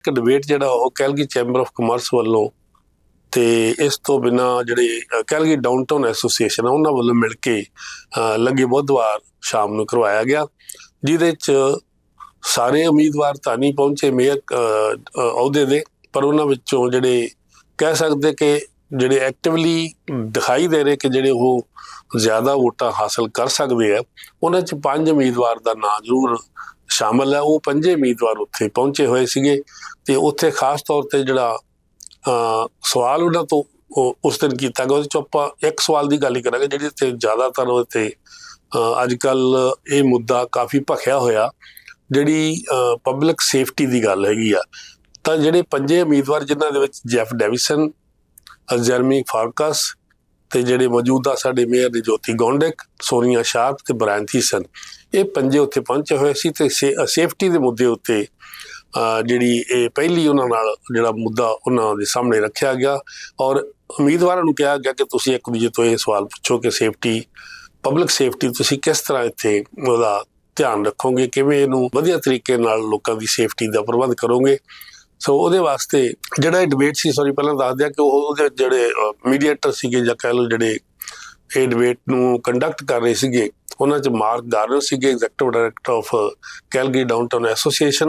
ਇੱਕ ਡਿਬੇਟ ਜਿਹੜਾ ਉਹ ਕੈਲਗੀ ਚੈਂਬਰ ਆਫ ਕਮਰਸ ਵੱਲੋਂ ਤੇ ਇਸ ਤੋਂ ਬਿਨਾ ਜਿਹੜੇ ਕੈਲਗੀ ਡਾਊਨਟਾਊਨ ਐਸੋਸੀਏਸ਼ਨ ਆ, ਉਹਨਾਂ ਵੱਲੋਂ ਮਿਲ ਕੇ ਲੱਗੇ ਬੁੱਧਵਾਰ ਸ਼ਾਮ ਨੂੰ ਕਰਵਾਇਆ ਗਿਆ, ਜਿਹਦੇ ਚ ਸਾਰੇ ਉਮੀਦਵਾਰ ਤਾਂ ਨਹੀਂ ਪਹੁੰਚੇ, ਮੇਅਰ ਅਹੁਦੇ ਦੇ, ਪਰ ਉਹਨਾਂ ਵਿੱਚੋਂ ਜਿਹੜੇ ਕਹਿ ਸਕਦੇ ਕਿ ਜਿਹੜੇ ਐਕਟਿਵਲੀ ਦਿਖਾਈ ਦੇ ਰਹੇ ਕਿ ਜਿਹੜੇ ਉਹ ਜ਼ਿਆਦਾ ਵੋਟਾਂ ਹਾਸਲ ਕਰ ਸਕਦੇ ਆ, ਉਹਨਾਂ ਚ ਪੰਜ ਉਮੀਦਵਾਰ ਦਾ ਨਾਂ ਜ਼ਰੂਰ ਸ਼ਾਮਲ ਹੈ। ਉਹ ਪੰਜੇ ਉਮੀਦਵਾਰ ਉੱਥੇ ਪਹੁੰਚੇ ਹੋਏ ਸੀਗੇ ਤੇ ਉੱਥੇ ਖਾਸ ਤੌਰ ਤੇ ਜਿਹੜਾ ਸਵਾਲ ਉਹਨਾਂ ਤੋਂ ਉਸ ਦਿਨ ਕੀਤਾ ਗਿਆ। ਉਹਦੇ ਚ ਆਪਾਂ ਇੱਕ ਸਵਾਲ ਦੀ ਗੱਲ ਕਰਾਂਗੇ ਜਿਹੜੀ ਤੇ ਜ਼ਿਆਦਾਤਰ ਉਹ ਅੱਜ ਕੱਲ ਇਹ ਮੁੱਦਾ ਕਾਫੀ ਭਖਿਆ ਹੋਇਆ। ਜਿਹੜੀ ਪਬਲਿਕ ਸੇਫਟੀ ਦੀ ਗੱਲ ਹੈਗੀ ਆ ਤਾਂ ਜਿਹੜੇ ਪੰਜੇ ਉਮੀਦਵਾਰ ਜਿਨ੍ਹਾਂ ਦੇ ਵਿੱਚ ਜੈਫ ਡੈਵਿਸਨ ਅ, ਜਰਮੀ ਫਾਰਕਸ ਤੇ ਜਿਹੜੇ ਮੌਜੂਦਾ ਸਾਡੇ ਮੇਅਰ ਨੇ ਜੋਤੀ ਗੌਂਡਕ, ਸੋਨੀਆ ਸ਼ਾਰਪ ਤੇ ਬ੍ਰਾਂਥੀ ਥੀਸਨ, ਇਹ ਪੰਜੇ ਉੱਥੇ ਪਹੁੰਚੇ ਹੋਏ ਸੀ ਤੇ ਸੇਫਟੀ ਦੇ ਮੁੱਦੇ ਉੱਤੇ ਜਿਹੜੀ ਇਹ ਪਹਿਲੀ ਉਹਨਾਂ ਨਾਲ ਜਿਹੜਾ ਮੁੱਦਾ ਉਹਨਾਂ ਦੇ ਸਾਹਮਣੇ ਰੱਖਿਆ ਗਿਆ ਔਰ ਉਮੀਦਵਾਰਾਂ ਨੂੰ ਕਿਹਾ ਗਿਆ ਕਿ ਤੁਸੀਂ ਇੱਕ ਦੂਜੇ ਤੋਂ ਇਹ ਸਵਾਲ ਪੁੱਛੋ ਕਿ ਸੇਫਟੀ ਪਬਲਿਕ ਸੇਫਟੀ ਤੁਸੀਂ ਕਿਸ ਤਰ੍ਹਾਂ ਇੱਥੇ ਉਹਦਾ ਧਿਆਨ ਰੱਖੋਗੇ, ਕਿਵੇਂ ਇਹਨੂੰ ਵਧੀਆ ਤਰੀਕੇ ਨਾਲ ਲੋਕਾਂ ਦੀ ਸੇਫਟੀ ਦਾ ਪ੍ਰਬੰਧ ਕਰੋਗੇ। ਸੋ ਉਹਦੇ ਵਾਸਤੇ ਜਿਹੜਾ ਇਹ ਡਿਬੇਟ ਸੀ ਸੌਰੀ ਪਹਿਲਾਂ ਦੱਸ ਦਿਆਂ ਕਿ ਉਹ ਉਹਦੇ ਜਿਹੜੇ ਮੀਡੀਏਟਰ ਸੀਗੇ ਜਾਂ ਕਹਿ ਲਓ ਜਿਹੜੇ ਇਹ ਡਿਬੇਟ ਨੂੰ ਕੰਡਕਟ ਕਰ ਰਹੇ ਸੀਗੇ, ਉਹਨਾਂ ਚ ਮਾਰਕ ਗਾਰਨਰ ਸੀਗੇ executive director of Calgary downtown association